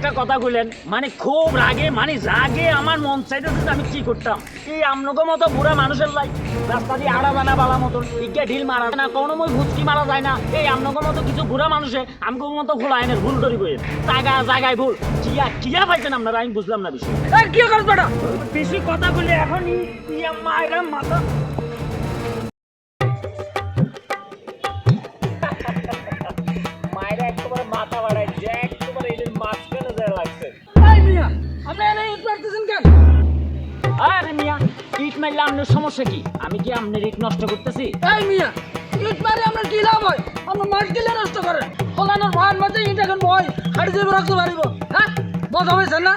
একটা কথা কইলেন মানে খুব রাগে মানে রাগে আমার মন চাইতে আমি কি করতাম? এই আমনগো মতো বুড়া মানুষের লাই রাস্তা দিয়ে আড়া বানা বালা মতন ইকে ঢিল মারা না কোনো মই ভুচকি মারা যায় না। এই আমনগো মতো কিছু বুড়া মানুষে আমগো মতো ভুল আইনের ভুল ধরি বইয়ের জায়গায় জায়গায় ভুল। কিয়া কিয়া পাইছেন আপনারা? আমি বুঝলাম না বিষয় কি করছ বেটা? বেশি কথা বলে এখন ইয়া মায়েরা মাথা আপনি এনে ইট মারতেছেন কেন? আরে মিয়া ইট মারলে আপনার সমস্যা কি? আমি কি আপনার ইট নষ্ট করতেছি? এই মিয়া ইট মারে কি লাভ হয়? আপনার মাঠ কিলে নষ্ট করেন ফলানোর ভান মাঝে ইট এখন ভয় হাড়ি যাবে রাখতে পারিব হ্যাঁ? মজা হয়েছে না?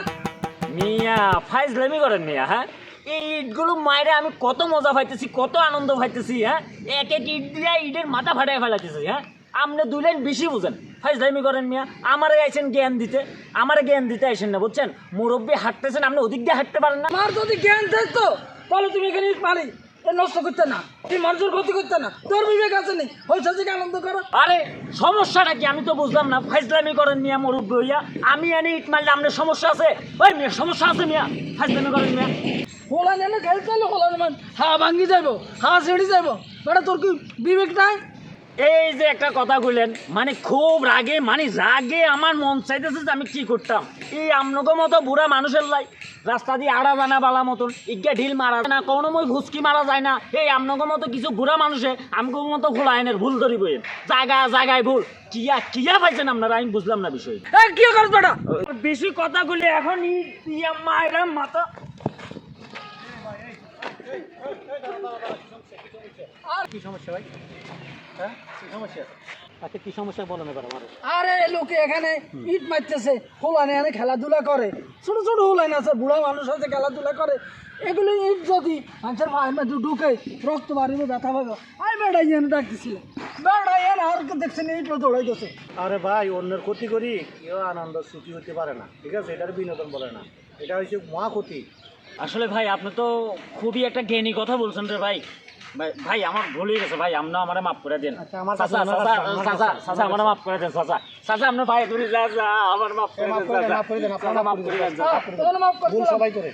মিয়া ফাইজলামি করেন মিয়া হ্যাঁ? এই ইটগুলো মায়েরা আমি কত মজা পাইতেছি কত আনন্দ পাইতেছি হ্যাঁ? এক এক ইট দিয়ে ইটের মাথা ফাটাই ফেলাইতেছি হ্যাঁ? আপনি দুই লাইন বেশি বুঝেন। ফাইজলামি করেন মিয়া। আমারে আইছেন জ্ঞান দিতে। আমারে জ্ঞান দিতে আইসেন না বুঝছেন? মুরব্বী হাঁটতেছেন আপনি ওদিক দিয়ে হাঁটতে পারেন না। আমার যদি জ্ঞান থাকতো তাহলে তুমি এখানে এ নষ্ট করতে না। তুমি মানুষের ক্ষতি করতে না। তোর বিবেক আছে নি? হয়েছে যে আনন্দ করো। আরে সমস্যাটা কি? আমি তো বুঝলাম না। ফাইজলামি করেন মিয়া মুরব্বী হইয়া। আমি এনে ইট মারলে আপনার সমস্যা আছে? ওই মিয়া সমস্যা আছে মিয়া। ফাইজলামি করেন মিয়া। হোলা নেলে খেল চাইলে হোলা নেবেন হাওয়া ভাঙ্গি যাইব হাওয়া ছেড়ে যাইব। বেটা তোর কি বিবেক নাই? এই যে একটা কথা কইলেন মানে খুব রাগে মানে রাগে আমার মন চাইতেছে যে আমি কি করতাম। এই আমনগো মতো বুড়া মানুষের লাই রাস্তা দিয়ে আড়া জানা বালা মতন ইজ্ঞা ঢিল মারা যায় না কোনো মই ভুসকি মারা যায় না। এই আমনগো মতো কিছু বুড়া মানুষে আমগো মতো ভুল আইনের ভুল ধরি বইয়ের। জায়গায় ভুল। কিয়া কিয়া পাইছেন আপনারা? আমি বুঝলাম না বিষয় কি করছ বেটা? বেশি কথা কইলে এখন ইয়া মায়েরা মাথা কি সমস্যা ভাই? হ্যাঁ? কি সমস্যা? আচ্ছা কি সমস্যা বলেন এবার আমার আরে লোকে এখানে ইট মারতেছে হোলানে এনে খেলাধুলা করে। ছোট ছোট হোলাইন আছে বুড়া মানুষ আছে খেলাধুলা করে। এগুলো ইট যদি মানুষের ভাইয়ের মধ্যে ঢুকে রক্ত বাড়িব ব্যথা পাবে। আমি বেড়াই এনে ডাকতেছিলাম বেড়াই এনে আর দেখছেন ইট দৌড়াই গেছে আরে ভাই অন্যের ক্ষতি করি কেউ আনন্দ সুখী হতে পারে না ঠিক আছে? এটার বিনোদন বলে না। এটা হচ্ছে মহা ক্ষতি আসলে ভাই আপনি তো খুবই একটা জ্ঞানী কথা বলছেন রে ভাই। ভাই- আমার ভুল হয়ে গেছে ভাই আপনি আমার মাফ করে দেন। আচ্ছা, আমার চাচা চাচা চাচা চাচা আমার মাফ করে দেন চাচা। চাচা আপনার ভাই তুমি চাচা আমার মাফ করে দেন চাচা। মাফ করে দেন, আপনার মাফ মাফ করে করে দেন। দেন চাচা। মাফ ভুল করতে সবাই করে।